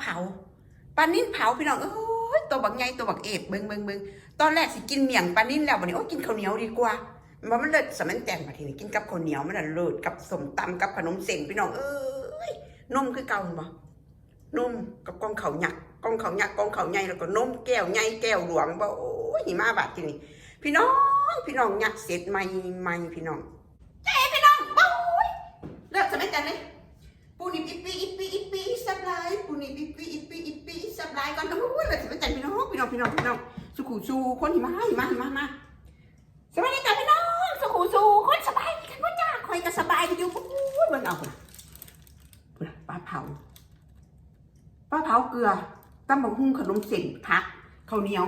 เผาปลานิ่นเผาพี่น้องเอ้ยตัวบักใหญ่ตัวบักเอบเบิงเบิงเบิงตอนแรกสิกินเมี่ยงปลานิ่นแล้ววันนี้โอ้กินข้าวเหนียวดีกว่ามันมันเลิศสมันแตงมาทีนี้กินกับข้าวเหนียวมันเลิศกับสมตำกับขนมเส้นพี่น้องเอ้ยนมคือเก่าบ่นมกับกองเขาวหยักกองเขาวหยักกองเขาวใหญ่แล้วก็นมแก้วใหญ่แก้วหลวงบ่โอ้ยมาบาดทีนี้พี่น้องพี่น้องหยักเสร็จใหม่ใหม่พี่น้องเจ๊พี่น้องโอ้ยเลิศสมันแตงเลยปูนิบอิปปีอิป สบไลปูนิบอิปปีอิปปีอิปปีสับไลก่อนนะโอ้ยแบบสบายใจพี่น้องพี่น้องพี่น้องพี่น้องสุขุสูคนหิมะหิมะหิมะมาสบายดีจ้ะพี่น้องสุขุสูคนสบายดีกันว่าจ้าคอยก็สบายดีอยู่โอ้ยเบิ่งเอาคนคนปลาเผาปลาเผาเกลือตำบักหุ่งขนมเส้นผักข้าวเหนียว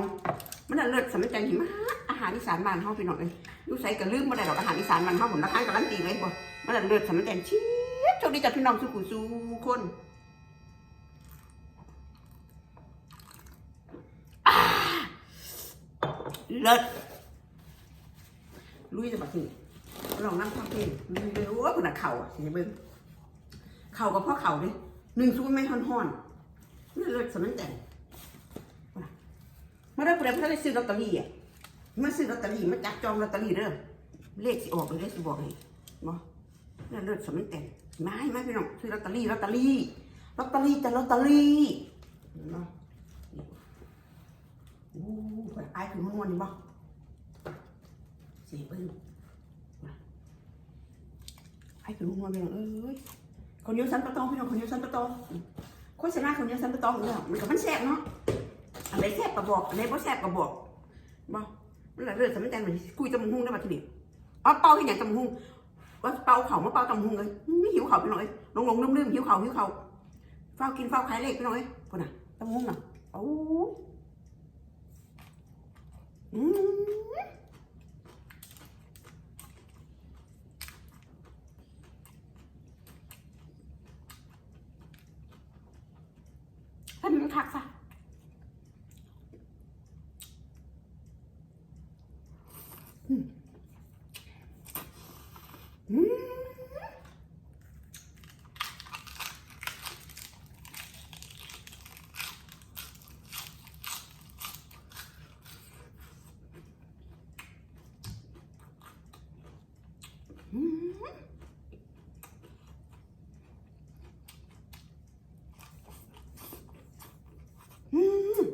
มันน่ะเลิศสมัยใจหิมะอาหารอีสานบ้านเฮาพี่น้องเอ้ยยู่ใส่ก็ลืมบ่ได้ดอกอาหารอีสานบ้านเฮาผมราคาการันตีเลยบ่มันน่ะเลิศสมัยใจเชียบโชคดีจ้ะพี่น้องสุขุสูคน เลิศลุยจะมาสิลองนั่งฟังเพลงลุยเลยโอ้ยคนน่ะเข่าอะสิเบิ้งเข่ากับพ่อเข่าดิหนึ่งสู้มไม่ฮ้อนฮ้อนๆนี่เลิศสมันแต่งมาได้เปรียบถ้าได้ซื้อลอตเตอรี่อะมาซื้อลอตเตอรี่มาจับจองลอตเตอรี่เด้อเลขสิออกเลยเลขสิบอกเลยบ่นี่เลิศสมันแต่งไม่ไม่พี่น้องซื้อลอตเตอรี่ลอตเตอรี่ลอตเตอรี่จะลอตเตอรี่เนาะ โอ้ไปไอ้คือมันวนนี่บ่สีเบิ้งไอ้คือมันวนไปเอ้ยคนเดียวสันปะตองพี่น้องคนเดียวสันปะตองโฆษณาคนเดียวสันปะตองเนี่ยมันกับมันแซ่บเนาะอะไรแซ่บกระบอกอะไรบ่แซ่บกระบอกบ่มันละเรื่องสำคัญมันคุยตำหุงได้มาทีเดียวอ๋อเป่าให้หยังตำหุงว่าเป่าเข่ามาเป่าตำหุงเลยไม่หิวเข่าพี่น้อยลงลงลืมลืมหิวเข่าหิวเข่าเฝ้ากินเฝ้าขายเลขพี่น้อยคนน่ะตำหุงน่ะโอ้ ให้มันคักซะอืมอืมอืมอืม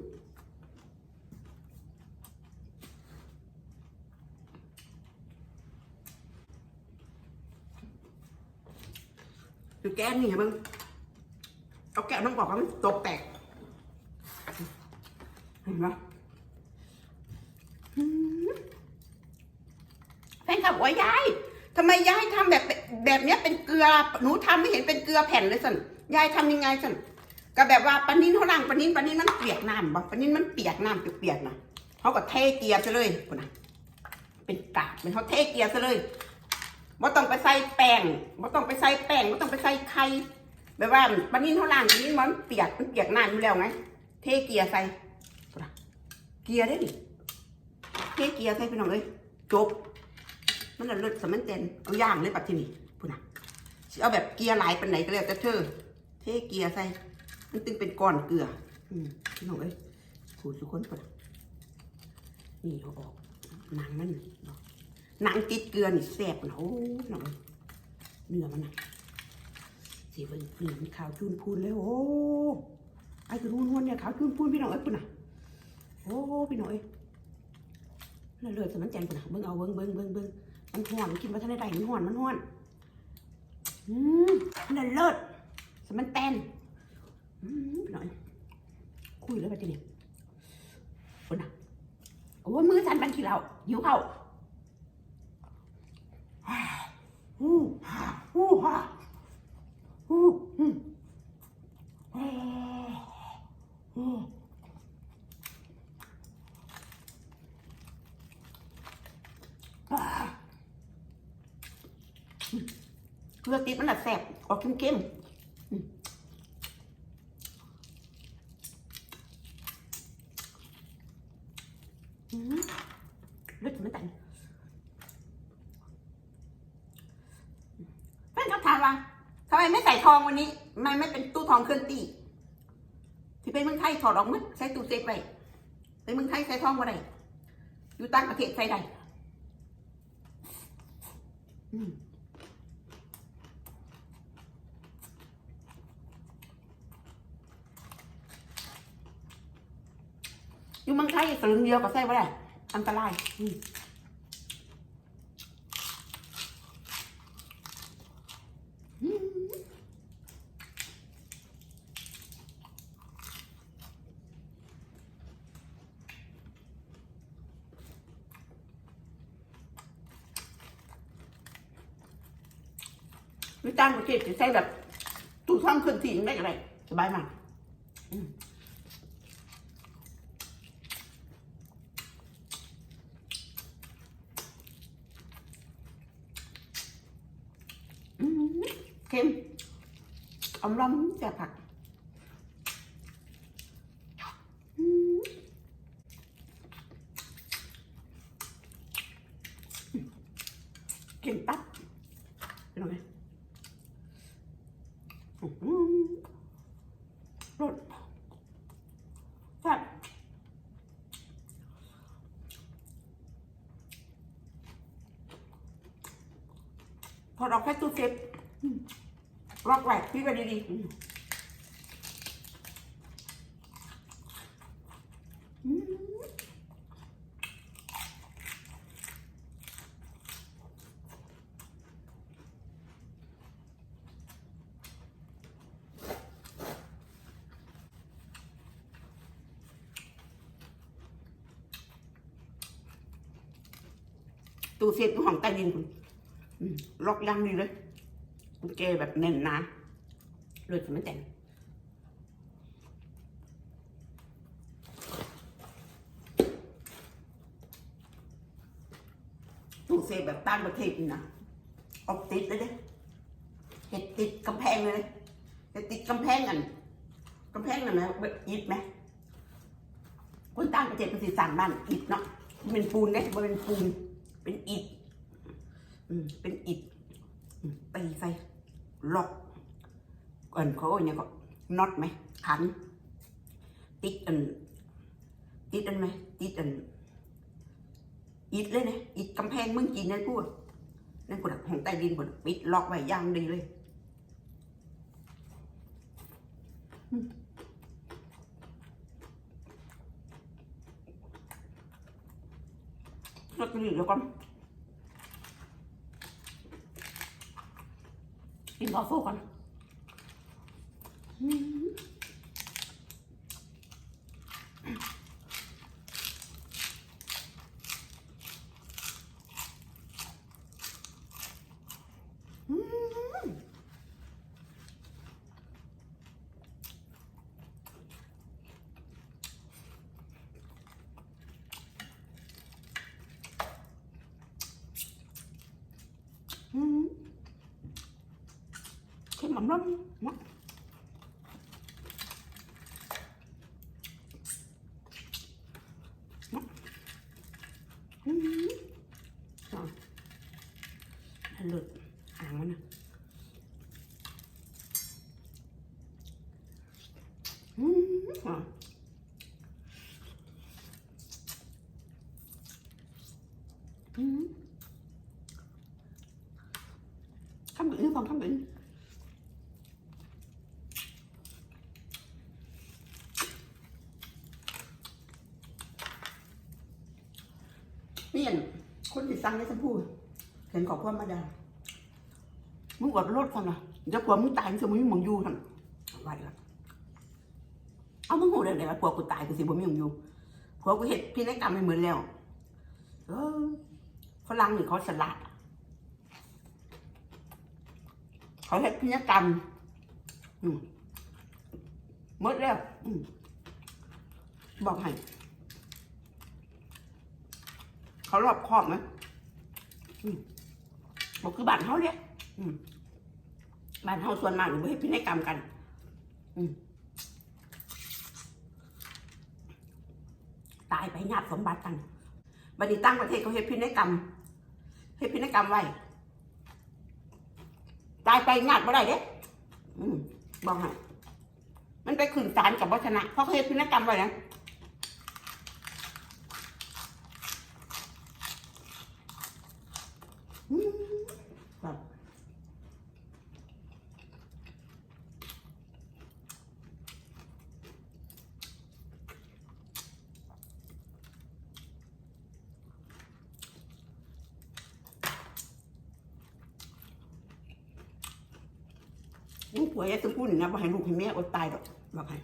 คือแก้นี่ไงมึงเอาแก้วน้ำบอกว่ามันตกแตก เห็นปะอืมแฟนคลับอกว่ายายทำไมยายทำแบบแบบเนี้ยเป็นเกลือ หนูทำไม่เห็นเป็นเกลือแผ่นเลยสันยายทำยังไงสันก็แบบว่าปนินเขาล่างปนินปนินมันเปียกน้ำบ่ปนินมันเปียกน้ำเปียกๆนะเขาก็เทเกลียซะเลยคนน่ะเป็นกากเป็นเขาเทเกลียซะเลย ว่ต้องไปใส่แป้งว่ต้องไปใส่แป้งว่ต้องไปใส่ไข่แบบว่าปลานิ้นเขาล่างปลานิ้นมันเปียกมันเปียกน้ำอยู่แล้วไง เทเกียใส่เกียได้ดิเทเกียใส่พี่น้องเอ้ยจบ มันละเลิศสมันเต็นเอาย่างเลยปัดที่นี่พุ่นน่ะเอาแบบเกียร์หลายเป็นไหนก็แล้วแต่เธอ เทเกียร์ใส่ มันตึงเป็นก้อนเกลืออืมพี่น้องเอ้ยขูดสุคนก่อนนี่เอาออกหนังมันนาะ หนังติดเกลือนี่แซ่บนะโอ้ยน้องเอ้ยเนื้อมันนะสีเบิ่งเนื้อมันขาวจูนพูนเลยโอ้ไอ้คือรุ่นวันเนี่ยขาวจูนพูนพี่น้องเอ้ยปุ่นน่ะโอ้พี่น้องเอ้ยเลยสมันแจนปุ่นน่ะเบิ่งเอาเบิ่งเบิ่งเบิ่งเบิ่งมันห่อนกินมาทันได้ใดมันห่อนมันห่อนอืมนั่นเลิศสมันแตนอืมหน่อยคุยแล้วไปทีนี้คนน่ะโอ้มือสั่นบันขี้เราหิวเข้าฮ่า ฮู้ฮ่าฮู้ฮ่าฮู้อืมอ่าฮู้อ่าอืมเกลือติดมันละแสบออกเค็มๆ อืมเลือดมันแต่ง แฟนครื่องตีที่เป็นเคลื่อนที่ที่ไปเมืองไทยถอดออกมั้ยใส่ตู้เซฟไปไปเมืองไทยใส่ทองมาได้อยู่ต่างประเทศใส่ได้อืมอยู่เมืองไทยสลึงเดียวก็ใส่ไม่ได้อันตรายอืมอืม อยู่ต่างประเทศจะใช้แบบตู้ท่องเคลื่อนที่ไม่อะไรสบายมากอืมเค็มอมลำจะผักอืมเค็มปั๊บเป็นไงอืมรสแซ่บพอเราแค่ตู้เซฟ ล็ อกไว้พี่ไปดีๆอืมอืมตู้เซฟของใต้ดินคุณล็อกยังดีเลย กุญแจแบบแน่นนะเลยจะไม่แต่งตู้เซฟแบบต้านประเทศนี่นะออกติดเลยเด้เห็ดติดกำแพงเลยเห็ดติดกำแพงกันกำแพงนั่นนะแบบอิฐไหมคนต่างประเทศเป็นสิสั่งบ้านอิฐเนาะเป็นปูนเด้บ่เป็นปูน เป็นอิฐอืมเป็นอิฐตีใส่ ล็อกก่อนเขาเอาเนี่ยก็น็อตไหมขัน ติดอันติดอันไหมติดอันอิดเลยนะอิดกำแพงเมืองจีนนั่นพูดนั่นกูดักของใต้ดินกูปิดล็อกไว้ย่างดีเลยอืมแล้วก็นี่เดี๋ยวก่อน กินข้าวโซ่ก่อนอืมอืมอืม cái mắm lắm Đó. Đó. หลุด คนที่สั่งในพูดเห็นขอความมาดามึงอดรถทำนะเดี๋ยวผัวมึงตายมึงจะมึงมึงอยู่ทำไหวละเอามึงหูได้เลยว่าผัวกูตายกูสิบ่มีมึงอยู่ผัวกูเห็ดพินัยกรรมไม่เหมือนแล้วเออฝรั่งนี่เขาสละเขาเห็ดพินัยกรรมอืมหมดแล้วบอกให้เขารอบครอบนะอืม บอกคือบ้านเขาเนี่ยบ้านเขาส่วนมากหรือไม่ให้พินัยกรรมกัน อืตายไปญาติสมบัติกันบัดนี้ตั้งประเทศเขาเฮ็ดพินัยกรรมเฮ็ดพินัยกรรมไว้ ตายไปญาติบ่ได้เด้อืมบอกให้มันไปขึ้นศาลกับวัฒนะเพราะเขาเฮ็ดพินัยกรรมไว้นะอืมแบบลูก ผัวอยากจะพูดนี้ว่าให้ลูกให้แม่อดตายดอกบอกให้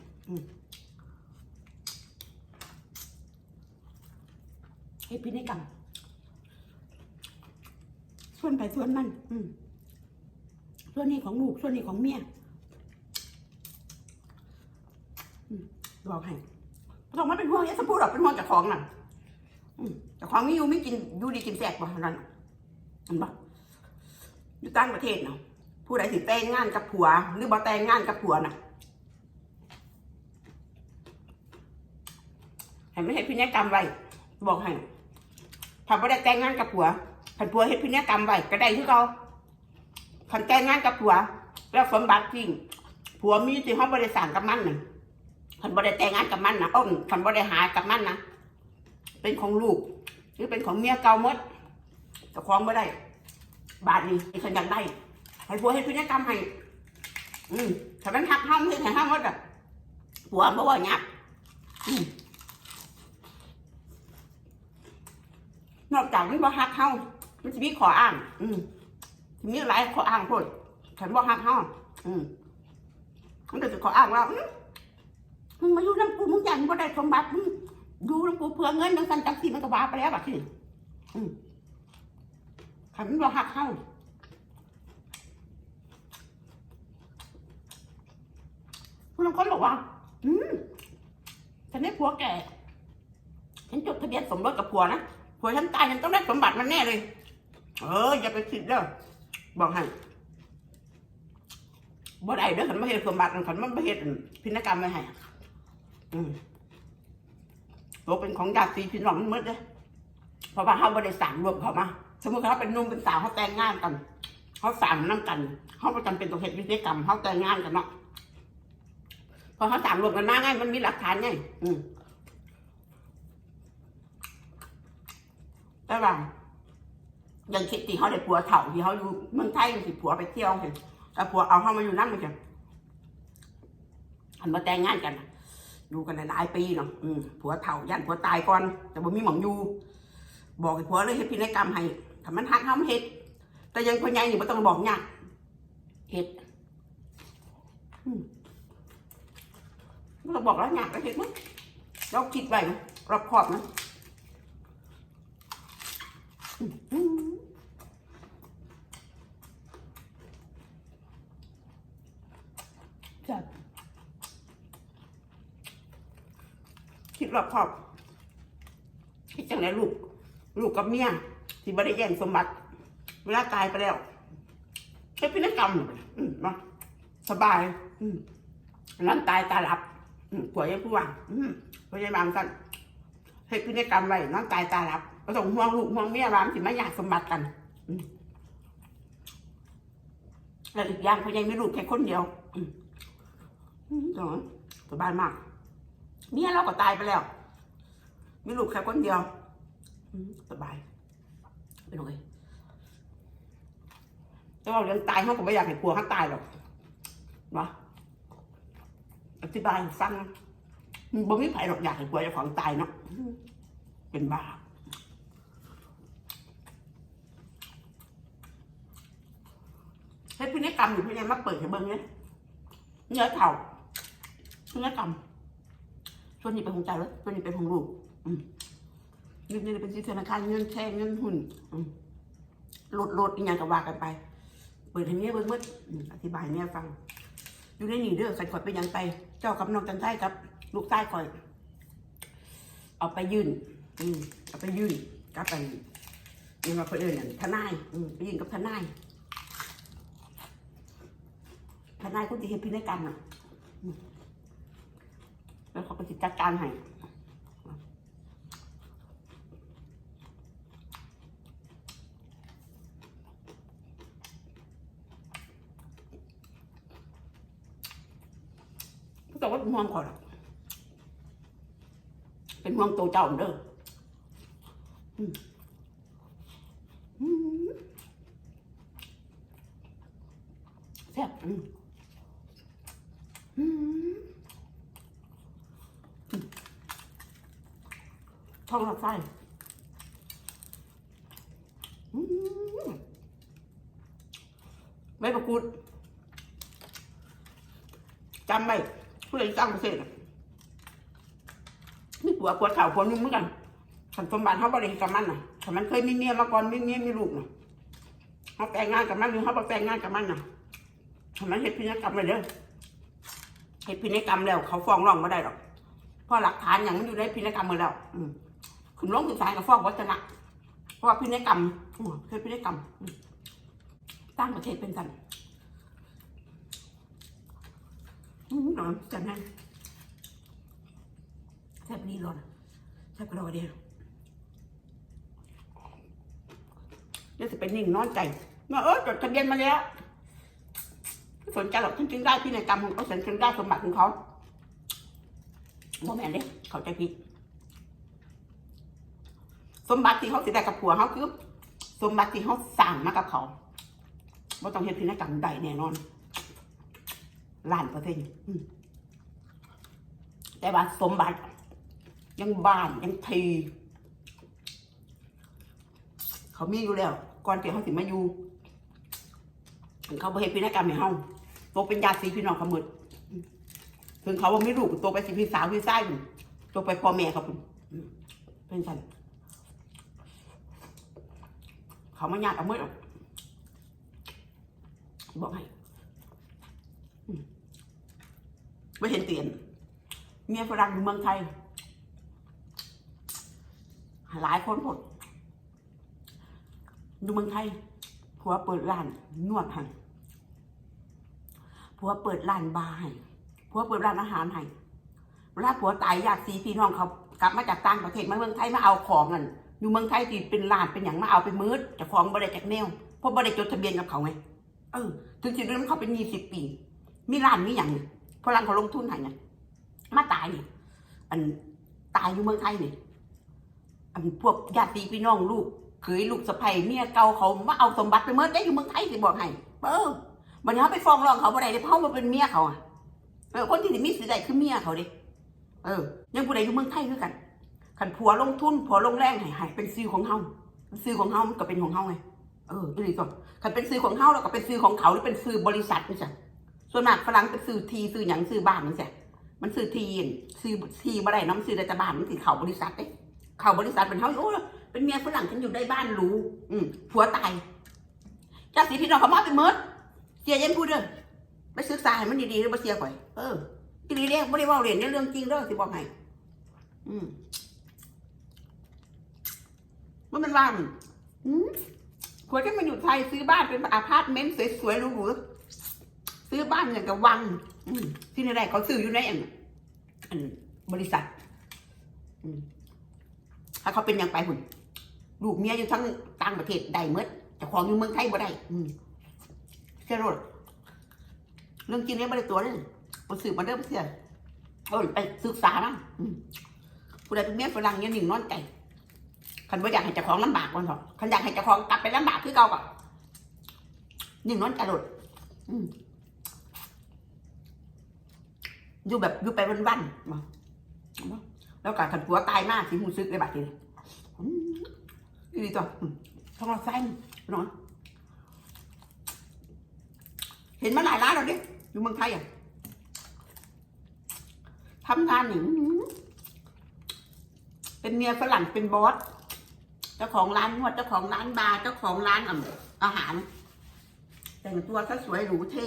ให้พินัยกรรมส่วนไปส่วนมัน อืมส่วนนี้ของลูก ส่วนนี้ของเมียบอกให้ตองมันเป็นห่วงอยากจะพูดหรอกเป็นห่วงจากของน่ะจากของไม่อยู่ไม่กินอยู่ดีกินแสกบ่นั่นน่ะเห็นปะอยู่ต่างประเทศเนาะ ผู้ใดสิแต่งงานกับผัว หรือบ่แต่งงานกับผัวน่ะให้ไม่ให้พินัยกรรมไว้บอกให้ถ้าบ่ได้แต่งงานกับผัวผันผัวเฮ็ดพินัยกรรมไว้ก็ได้คือเขาคันแต่งงานกับผัว แล้วสมบัติจริงผัวมีที่เขาบ่ได้สั่งกับมันน่ะคันบ่ได้แต่งงานกับมันนะอ้อมคันบ่ได้หากับมันนะเป็นของลูก หรือเป็นของเมียเก่ามดแต่ของบ่ได้ บาทนี้ฉันอยากได้ ให้ผัวให้พินัยกรรมให้ อืมถ้ามันหักห้องให้ห้องหมดอะผัวบ่ว่าหยับนอกจากมันบ่หักเฮามันจะมีขออ้าง อืมสิมีหลายขออ้างพุ่นฉันบ่หักเฮาอืมมันก็จะขออ้างว่ามึงมาอยู่น้ำกูมึงยันบ่ได้สมบัติมึงอยู่น้ำกูเพื่อเงินจังสันจังสีมันก็ว่าไปแล้วแบบนี้อืมขันมันบ่หักเฮา คุณบางคนบอกว่า อืมฉันได้ผัวแก่ ฉันจดทะเบียนสมรสกับผัวนะ ผัวฉันตายฉันต้องได้สมบัติมันแน่เลย เออ อย่าไปคิดเด้อบอกให้บ่ได้เด้อขันมาเห็นสมบัติขันมันมาเห็นพินัยกรรมไว้ให้อืมตัวเป็นของญาติพี่น้องมันมืดเลยเพราะว่าเขาบ่ได้สั่งรวมเขามา สมมติเขาเป็นนุ่มเป็นสาวเขาแต่งงานกัน เขาสั่งนั่งกัน เขาประจำเป็นตัวเหตุพินัยกรรมเขาแต่งงานกันเนาะ อเขาสั่งรวมกันมาไงมันมีหลักฐานไงอืมแต่ว่ายังคิดที่เขาได้ผัวเถ่าที่เขาอยู่เมืองไทยสิผัวไปเที่ยวเห็นแต่ผัวเอาเขามาอยู่นั่นเหมันจะหันมาแต่งงานกันอยู่กันหลายปีเนาะอืมผัวเถ่ายันผัวตายก่อน แต่บ่มีหมองอยู่ บอกให้ผัวเลยเฮ็ดพินัยกรรมให้ถ้ามันหักเขาไม่เฮ็ดแต่ยังคนใหญ่นี่บ่ต้องบอกยากเฮ็ด เราบอกแล้วอยากไปเห็นมั้ยเราคิดไว้นะรอบขอบนะอื้อหือจัดคิดรอบขอบคิดจังไหนลูก ลูกกับเมียที่ไม่ได้แย่งสมบัติ เวลาตายไปแล้วใช้พินัยกรรมอืมมาสบายอืมนั้นตายตาหลับ อืมผัวยังผู้ว่าอืมผัวยังบางกันเฮ็ดพินัยกรรมไว้นั้นตายตาลับก็ต้องห่วงลูกห่วงเมียรามสิไมาอยากสมบัติกันแล้วอีกอย่างเขายังไม่ลูกแค่คนเดียวอืมอืมอ๋อสบายมาก เมียเราก็ตายไปแล้ว ไมีลูกแค่คนเดียวสบายเป็นไงแต่ว่าเรื่องตายเขาก็ไม่อยากให้ผัวเขาตายหรอกเนะ อธิบายให้ฟังบ่มีไผหรอกอยากให้ผัวเจ้าของตายเนาะเป็นบ้าเฮ็ดพินัยกรรมอยู่พินัยมาเปิดให้เบิ่งเนี่ยเนื้อเถ่าพินัยกรรมส่วนนี้เป็นของใจแล้วส่วนนี้เป็นของลูกอืมเงินนี่เป็นที่ธนาคารเงินแช่เงินหุ้นโหลดโหลดอีกอย่างก็ว่ากันไป เปิดให้เมียเบิ่งหมดอืมอธิบายเมียฟัง อยู่ในนี่เด้อใส่ขวดไปยังไป จ้ากับน้องจันไส้ครับ ลูกใต้คอย เอาไปยื่น อืมเอาไปยื่นก็ไปยังมาเพื่อนนั่นทนาย อืมไปยื่นกับทนายทนายคนที่เห็นพินัยกรรมอะแล้วเขาก็จะจัดการให้ แต่ว่าเป็นห่วงก่อนเป็นห่วงตัวเจ้าเด้อแซ่บอืมอืมอืมท้องรับไส้อืมไม่ประกุดจำไว้ ผู้ใดสร้างประเทศน่ะมีผัวปวดเข่าปวดนุ่มเหมือนกันขันสมบัติเขาบริกับมันน่ะถ้ามันเคยมีเมียมาก่อนมีเมียมีลูกน่ะเขาแต่งงานกับมันหรือเขาไปแต่งงานกับมันน่ะถ้ามันเห็นพินัยกรรมไปเด้อเห็นพินัยกรรมแล้ว เขาฟ้องร้องไม่ได้หรอกเพราะหลักฐานอย่างมันอยู่ในพินัยกรรมหมดแล้วอืคุณลงถึงสายกับฟ้องวัฒนะเพราะว่าพินัยกรรมเคยพินัยกรรมอืมตั้งประเทศเป็นกัน อืมนอนจังนั้นแทบนี่ร้อนแทบกระโดดเดียวเดี๋ยวจะเป็นนิ่งนอนใจมาเออจดทะเบียนมาแล้วไม่สนใจหรอกฉันจึงได้พินัยกรรมของเขาฉันจึงได้สมบัติของเขาโมแมนเด้เขาใจผิดสมบัติที่เขาสิได้กับผัวเขาคือสมบัติที่เขาสั่งมากับเขาว่าต้องเห็นพินัยกรรมใดแน่นอน ล้านเปอร์เซ็นต์แต่ว่าสมบัติ ยังบ้านยังที เขามีอยู่แล้ว ก่อนที่เขาสิมาอยู่เขาบ่เห็นพินัยกรรมให้เฮาตัวเป็นญาติสีพี่น้องเขาหมดถึงเขาว่าไม่รู้ตัวไปสิพี่สาวพี่ชายตัวไปพ่อแม่เขาเป็นสันเขามาญาติเอาเมื่อหรอกบอกให้ ไม่เห็นเตียน เมียฝรั่งอยู่เมืองไทย หลายคนหมดอยู่เมืองไทยผัวเปิดร้านนวดให้ผัวเปิดร้านบาร์ให้ผัวเปิดร้านอาหารให้เวลาผัวตายญาติสีพี่น้องเขากลับมาจากต่างประเทศมาเมืองไทยมาเอาของกันอยู่เมืองไทยที่เป็นร้านเป็นอย่างมาเอาไปมืดจะของบริจากแนวเพราะบริจดทะเบียนกับเขาไงเออถึงจุดนั้นเขาเป็นยี่สิบปี มีร้านมีอย่าง พลังเขาลงทุนให้ไงมาตายนี่อันตายอยู่เมืองไทยนี่อันพวกญาติพี่น้องลูกเขยลูกสะใภ้เมียเก่าเขามาเอาสมบัติไปเมื่อได้อยู่เมืองไทยสิบอกให้เออบันี้เขาไปฟ้องร้องเขาบ่ได้เด้เพราะมาเป็นเมียเขาอะเออคนที่สิมีสิทธิ์ได้คือเมียเขาเด้เออ ยังผู้ใดอยู่เมืองไทยคือกันขันผัวลงทุนผัวลงแรงให้ให้เป็นซื้อของเฮาซื้อของเฮามันก็เป็นของเฮาไงเอออีหลีก็ขันเป็นซื้อของเฮาแล้วก็เป็นซื้อของเขาหรือเป็นซื้อบริษัทนี่จ้ะ ส่วนมากฝรั่งเป็นซื้อทีซื้อหยังซื้อบ้านมันจ้ะมันซื้อทีนซื้อทีบ่ได้น้ำซื้อได้แต่บ้านมันสิเขาบริษัทเด้เข้าบริษัทเป็นเฮาโอ้เป็นเมียฝรั่งฉันอยู่ได้บ้านรูอืมผัวตายจ้าสีพี่น้องเขามาเป็นเมิดเสียเย็นพูดเด้อไปศึกษาให้มันดีๆแล้วบ่เสียข่อย เออทีนี้เรียกบ่ได้ว้าเรียนในเรื่องจริงเด้อสิบอกให้อืมว่ามันว่ามันอืมควรจะมาอยู่ไทยซื้อบ้านเป็นอพาร์ตเมนต์สวยๆหรูๆ ซื้อบ้านอย่างกับวังที่ไหนๆเขาซื้ออยู่ในอันอันบริษัทถ้าเขาเป็นอย่างไปหุ่นลูกเมียอยู่ทั้งต่างประเทศได้เมดเจะของอยู่เมืองไทยบ่ได้เชื่อรถเรื่องจริงเนี่ยไม่ได้ตัวเลยไปสืบมาเด้อไปเสียเออไปศึกษานะอืมผู้ใดเป็นเมียฝรั่งเนี่ยหนึ่งนอนใจคันบ่าอยากให้เจ้าของลำบากวันเถอะคันอยากให้เจ้าของกลับไปลำบากคือเก่าก่อนหนึ่งนอนใจรถอืม อยู่แบบอยู่ไปวันๆมาแล้วก็ขันผัวตายมากสิหูซึกเลยบัดนี้อืมดีตัวอืมท้องเราไส้นอนเห็นมาหลายร้านแล้วดิอยู่เมืองไทยอะทำงานอย่งเป็นเมียฝรั่งเป็นบอสเจ้าของร้านนวดเจ้าของร้านบาร์เจ้าของร้านอาหาร แต่งตัวซะสวยหรูเท่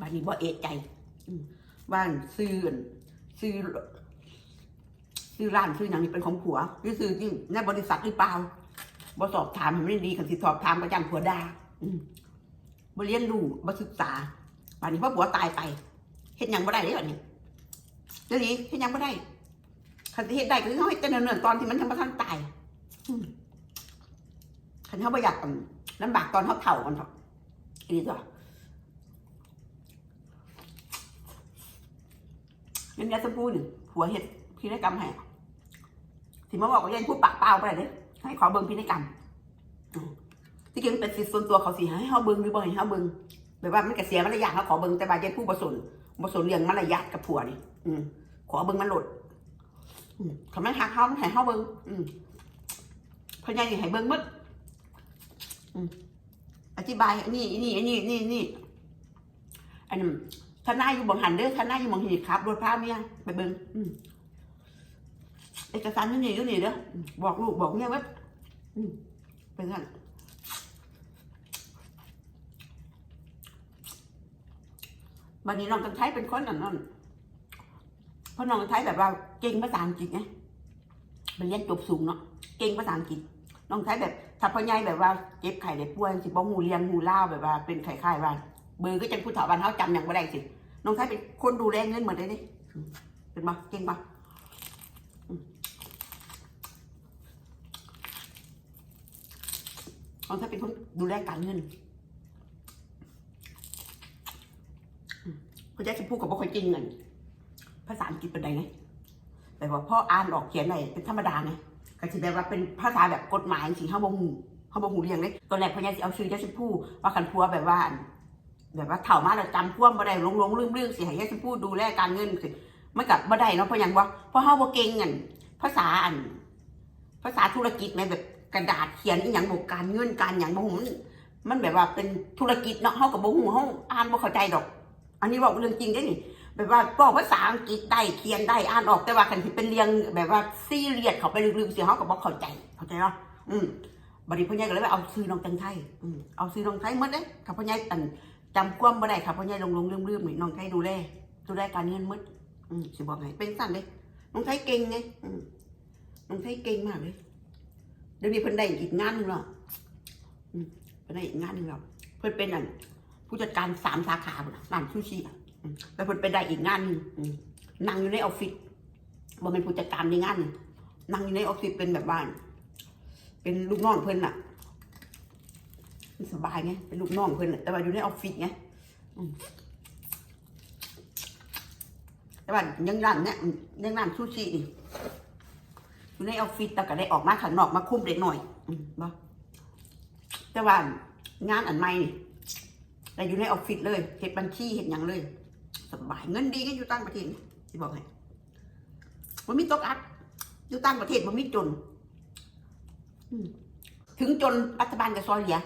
บ้านนี้บ่เอะใจอืมบ้านซื้ออั่นซื้อซื้อร้านซื้ออย่างนี้เป็นของผัวหรือซื้อที่ในบริษัทหรือเปล่าบ่สอบถามมันไม่ดีคันสิสอบถามประจันผัวดาบ่เรียนรู้บ่ศึกษาบ้านนี้พ่อผัวตายไปเฮ็ดยังบ่ได้เลยบัดนี้เดี๋ยวนี้เฮ็ดยังบ่ได้คันสิเฮ็ดได้ก็คือเฮาเฮ็ดแต่เนิ่นๆตอนที่มันยังบ่ทันตายอืมคันเฮาบ่อยากลำบากตอนเฮาเฒ่ากันเถอะอีนี่ตั วยังยาสมพูหนึ่งหัวเห็ดพินัยกรรมให้ที่มาบอกว่าเรียนพูดปากเปล่าไปเลยเด้อให้ขอเบิ่งพินัยกรรมที่จริงเป็นสิทธิ์ส่วนตัวเขาสิให้เขาเบิ่งหรือบ่ให้เขาเบิ่งแบบว่ามันก็เสียมารยาทเขาขอเบิ่งแต่ว่าเรียนผู้บ่สนบ่สนเรื่องมารยาทกับผัวนี่อืมขอเบิ่งมันหลดอืมเขาไม่หักเขาให้เขาเบิ่งอืมเพราะยังให้เบิ่งหมดอืมอธิบายนี่นี่นี่นี่นี่อันนั้น ทนายอยู่บังหันเด้อทนายอยู่บังหีครับรถพาเมียไปเบิ่งเอกสารอยู่นี่อยู่นี่เด้อบอกลูกบอกเมียว่าเป็นงั้นบัดนี้น้องกันใช้เป็นคนอันนั้นเพราะน้องไทยแบบว่าเก่งภาษาอังกฤษไงเป็นเรียนจบสูงเนาะเก่งภาษาอังกฤษน้องไทยแบบถ้าพ่อใหญ่แบบว่าเจ็บไข้ได้ป่วยสิบ่หูเรียงหูเล่าแบบว่าเป็นไข้ไข้ว่า เบอร์ก็จะผู้เฒ่าบ้านเฮาจำอย่างบ่ได้สิ น้องไทยเป็นคนดูแลเงินเหมดเลยนี่เป็นบ่เก่งบ่อืมน้องไทยเป็นคนดูแลการเงินอืมพ่อใหญ่สิพูดกับบ่ค่อยจริงเงิน ภาษาอังกฤษเป็นไงไงแต่ว่าพ่ออ่านออกเขียนอะไรเป็นธรรมดาไงก็จะแบบว่าเป็นภาษาแบบกฎหมายสิเขาบ่ฮู้เขาบ่ฮู้เรียงเลยตอนแรกพญาสิเอาชื่อยาสิพู่ว่าคันพัวแบบว่า แบบว่าเฒ่ามาแล้วจำพ่วงบ่ได้หลงหลงลืมลืมสิให้ยาสิพูดูแลการเงินสิมันกับบ่ได้เนาะเพราะหยังวะเพราะเฮาบ่เก่งกันภาษาอัน ภาษาธุรกิจแม่แบบกระดาษเขียนอีหยังบ่กการเงินการหยังบ่ฮู้มันมันแบบว่าเป็นธุรกิจเนาะเฮาก็บ่ฮู้เฮาอ่านบ่เข้าใจดอก อันนี้บอกเรื่องจริงเด้นี่แบบว่าบอกภาษาอังกฤษได้เขียนได้อ่านออกแต่ว่าคันที่เป็นเรียงแบบว่าซีเรียสเขาไปลึกๆเสียเขาก็บอกเข้าใจเข้าใจเนาะอืมบัดนี้พ่อใหญ่ก็เลยว่าเอาซื้อน้องแตงไทยอืมเอาซื้อน้องไทยหมดเลยข้าพ่อใหญ่ตัน จำความบ่ได้ข้าพ่อใหญ่ลงลงๆลืมๆนี่น้องไทยดูแลดูแลการเงินหมดอืมสิบอกไงเป็นสั้นเลยน้องไทยเก่งไงอืมน้องไทยเก่งมากเลยเดี๋ยวนี้เพิ่นได้อีกงานหนึ่งแล้วอืมเพิ่นได้อีกงานหนึ่งแล้วเพิ่นเป็นอันผู้จัดการสามสาขาพุ่นน่ะร้านซูชิอะแล้วเพิ่นไปได้อีกงานหนึ่งอืมนั่งอยู่ในออฟฟิศบ่เป็นผู้จัดการในงานหนึงนั่งอยู่ในออฟฟิศเป็นแบบว่าเป็นลูกน้องเพิ่นน่ะ สบายไง เป็นลูกน้องเพิ่นน่ะแต่ว่าอยู่ในออฟฟิศไงแต่ว่ายังร้านเนี่ยยังร้านซูชินี่อยู่ในออฟฟิศแต่ก็ได้ออกมาข้างนอกมาคุ้มเด็กหน่อยบ่แต่ว่างานอันใหม่นี่แต่อยู่ในออฟฟิศเลยเฮ็ดบัญชีเฮ็ดหยังเลย สบายเงินดีก็อยู่ต่างประเทศที่บอกให้มันมีตกอัดอยู่ต่างประเทศมันมีจนถึงจนรัฐบาลจะซอยเหลือ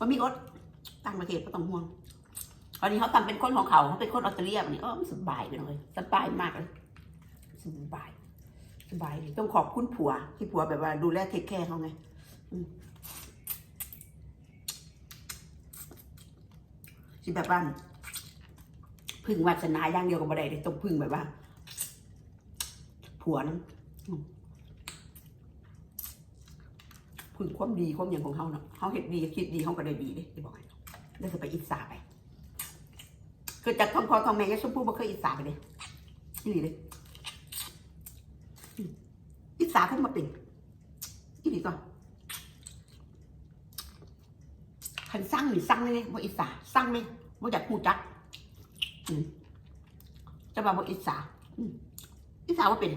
มันมีอดต่างประเทศก็ต้องห่วงตอนนี้เขาทำเป็นคนของเขาเขาเป็นคนออสเตรเลียแบบนี้เออสบายไปเลยสบายมากเลยสบาย สบายเลยต้องขอบคุณผัว ที่ผัวแบบว่าดูแลเทคแคร์เขาไงอืมที่แบบว่าพึ่งวาสนาอย่างเดียวก็บ่ไดเลยต้องพึ่งแบบว่าผัวนั้น พึ่งความดีความอย่างของเขาเนาะเขาเห็นดีคิดดีเขาก็ได้ดีเลยที่บอกให้แล้วจะไปอิจฉาไปเกิดจากทองพอทองแม่ยาชมพู่บ่เคยอิจฉาไปเลยนี่ดีเลยอิจฉาเพิ่งมาเป็นอีดีก่อนคันสร้างหรือสร้างเลยบ่อิจฉาสร้างไหมบ่อยากพูดจักจะมาบอกอิสาอืมอิสาว่าเป็น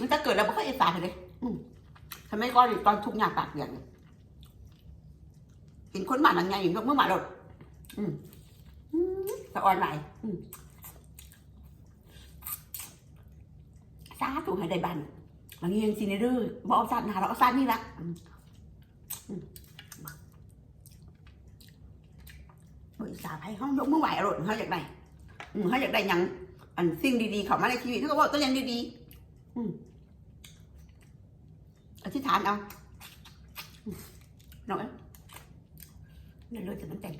มันจะเกิดแล้วมันก็อิสาเลยอืม ทำไมก้อนตอนทุกอย่างปากเปลี่ยนเห็นคนหมาหนังไงยกมือหมาหลดอืมอืมสะออนไหนอืมสาธุให้ได้บ้านหลังนี้ยังซีเนเดอร์บอกเอาสั้นหาเราเอาสั้นนี่ละบอกอิสาให้เขายกเมื่อไหวอรดเขาอยากได้เขาอยากได้ยังอันสิ่งดีๆเขามาในชีวิตเขาก็บอกตัวอย่างดีๆ อธิษฐานเอาน้องเอ้ยเดี๋ยวเลยจะมันแต่ง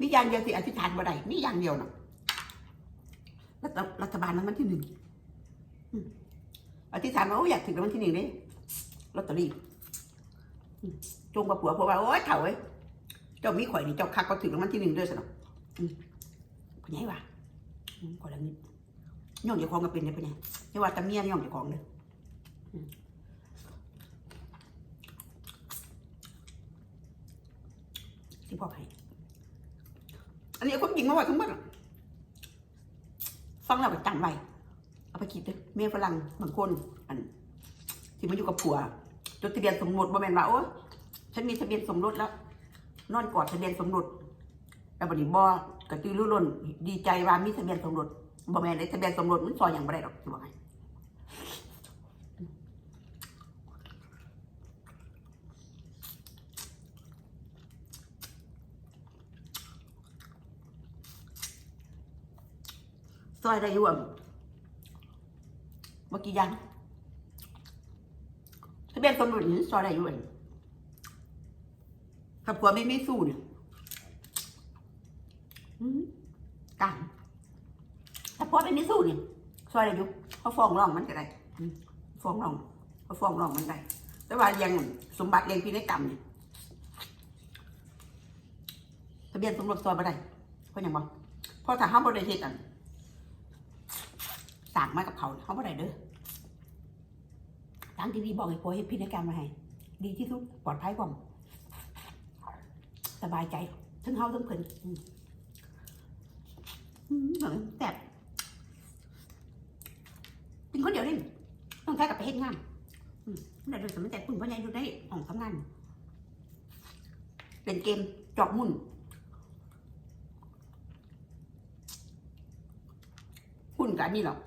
นี่อย่างเดียวสิอธิษฐานบ่ได้นี่อย่างเดียวนะรัฐรัฐบาลนั้นมันที่หนึ่งอธิษฐานว่าโอ้ยอยากถึงรางวัลที่หนึ่งเด้ลอตเตอรี่ จงกับผัวผัวว่าโอ้ยเถ่าเอ้ยเจ้ามีข่อยนี่เจ้าคักก็ถึงรางวัลที่หนึ่งด้วยสนองอืมเป็นไงวะอืมข่อยละนิดย่องเจ้าของก็เป็นได้เป็นไงไม่ว่าแตาเมียย่องเจ้าของเลยที่พ่อให้อันนี้คนหญิงมาว่าทั้งหมดฟังแล้วไปจำไว้เอาไปคิดเด้อเมียฝรั่งบางคนอันที่มาอยู่กับผัวจดทะเบียนสมรสบ่แม่นว่าโอ้ ฉันมีทะเบียนสมรสแล้ว นอนกอดทะเบียนสมรสแล้วบัดนี้บ่กระตือรือร้นดีใจว่ามีทะเบียนสมรสบ่แม่นได้ทะเบียนสมรสมันซอยหยังบ่ได้ดอกสิบอกให้ซอยได้อยู่อะเมื่อกี้ยังทะเบียนสมรสนี่ซอยได้อยู่อะ ถ้าผัวไม่ไม่สู้เนี่ยอืมกันถ้าพ่อเป็นมิสู้นี่ซอยอะไรอยู่เขาฟ้องร้องมันก็ได้อืมฟ้องร้องเขาฟ้องร้องมันได้ แต่ว่าเรียังสมบัติเรียงพินัยกรรมเนี่ยทะเบียนสมรสซอยบ่ได้เพราะหยังบ่เพราะถ้าเขาบ่ได้เฮ็ดอันสั่งมากับเขาเขาบ่ได้เด้อทางที่ดีบอกให้พ่อเฮ็ดพินัยกรรมมาให้ดีที่สุดปลอดภัยกว่า สบายใจทั้งเฮาทั้งเพิ่นอืมอืมเหมือนแต่กินคนเดียวนี่ต้องใช้กับไปเฮ็ดงานอืมแต่โดยสมัยแต่ปุ่นพ่อใหญ่ดูได้ของทำงานเล่นเกมจอกมุ่นหุ้นกับนนี่หรอก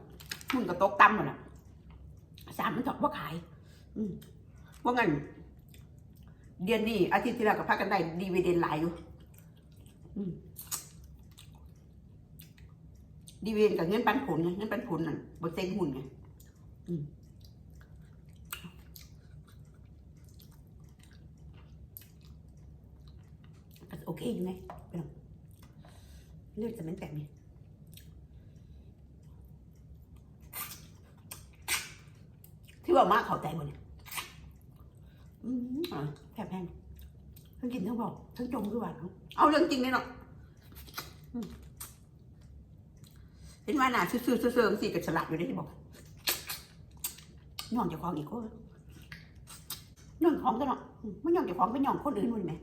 หุ้นกับโต๊ะตั้มหมดละสามมันจอกว่าขายว่างั้น เดือนนี้อาทิตย์ที่แล้วกับพักกันได้ดีเวเดนหลายอยู่อืมดีเวนกับเงินปันผลไงเงินปันผลน่ะบนเซ็งหุ่นไงอืมก็โอเคอยู่ไหมไปลองเลือดจะมันแตกนี่ที่ว่ามากเข้าใจหมดเนี่ยอืมอะ แผลแพงทั้งกินทั้งบอกทั้งจมด้วยหวานเอาเอาเรื่องจริงเลยเนาะเป็นว่าหนาซื่อๆเสื่อๆสิกับฉลาดอยู่ได้ที่บอกย่องเจ้าของอีกคนย่องของก็เนาะอืมไม่ย่องเจ้าของไปย่องคนอื่นนู่นไหม